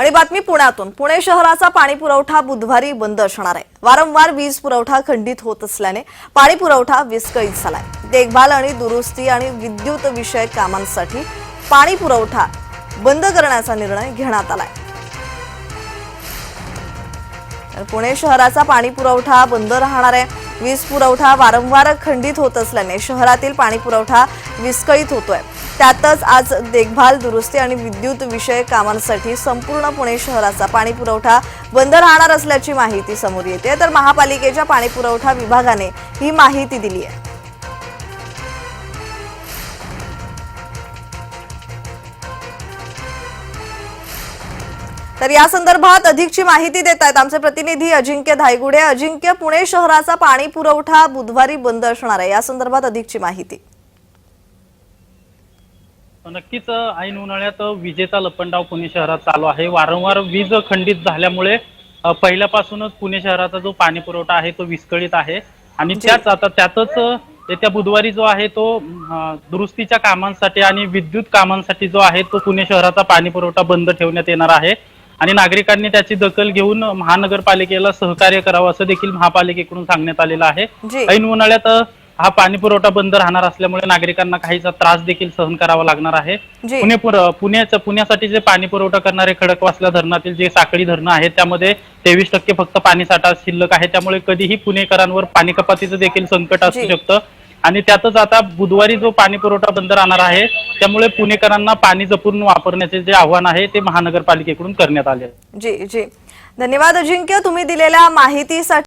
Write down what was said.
आणि बातमी पुण्यातून. पुणे शहराचा पाणी पुरवठा बुधवारी बंद असणार आहे. वारंवार वीज पुरवठा खंडित होत असल्याने पाणी पुरवठा विस्कळीत झालाय. देखभाल आणि दुरुस्ती आणि विद्युत विषयक कामांसाठी पाणी पुरवठा बंद करण्याचा निर्णय घेण्यात आलाय. तर पुणे शहराचा पाणी पुरवठा बंद राहणार आहे. वीज पुरवठा वारंवार खंडित होत असल्याने शहरातील पाणी पुरवठा विस्कळीत होतोय. त्यातच आज देखभाल दुरुस्ती आणि विद्युत विषयक कामांसाठी संपूर्ण पुणे शहराचा पाणी पुरवठा बंद राहणार असल्याची माहिती समोर येते. तर महापालिकेच्या पाणी पुरवठा विभागाने ही माहिती दिली आहे. तर या संदर्भात अधिकची माहिती देत आहेत आमचे प्रतिनिधी अजिंक्य धायगुडे. अजिंक्य पुणे शहराचा पाणी पुरवठा बुधवारी बंद असणार आहे. या संदर्भात अधिकची माहिती. नक्कीच ऐन उन्हाळ्यात विजेचा लपंडाव पुणे शहरात चालू आहे. वारंवार वीज खंडित झाल्यामुळे अ, पहिल्यापासूनच पुणे शहराचा जो पाणी पुरवठा आहे तो विस्कळीत आहे. आणि त्याच आता त्यातच येत्या बुधवारी जो आहे तो अ, दुरुस्तीच्या कामांसाठी आणि विद्युत कामांसाठी जो आहे तो पुणे शहराचा पाणी पुरवठा बंद ठेवण्यात येणार आहे. आणि नागरिकांनी त्याची दखल घेऊन महानगरपालिकेला सहकार्य करावं असं देखील महापालिकेकडून सांगण्यात आलेलं आहे. जी ऐन उन्हाळ्यात हा पाणी पुरवठा बंद राहणार असल्यामुळे नागरिकांना काहीसा त्रास देखील सहन करावा लागणार आहे. जी. पुणे पुर- पुण्याचं पुण्यासाठी जे पाणी पुरवठा करणारे खडकवासला धरणातील जे साखळी धरणं आहेत त्यामध्ये तेवीस टक्के फक्त पाणी साठा शिल्लक आहे. त्यामुळे कधीही पुणेकरांवर पाणी कपातीचं देखील संकट असू जी. शकतं. आणि त्यातच आता बुधवारी जो पाणी पुरवठा बंद राहणार आहे त्यामुळे पुणेकरांना पाणी जपून वापरण्याचे जे आव्हान आहे ते महानगरपालिकेकडून करण्यात आले आहे. जी जी. धन्यवाद अजिंक्य. तुम्ही दिलेल्या माहितीसाठी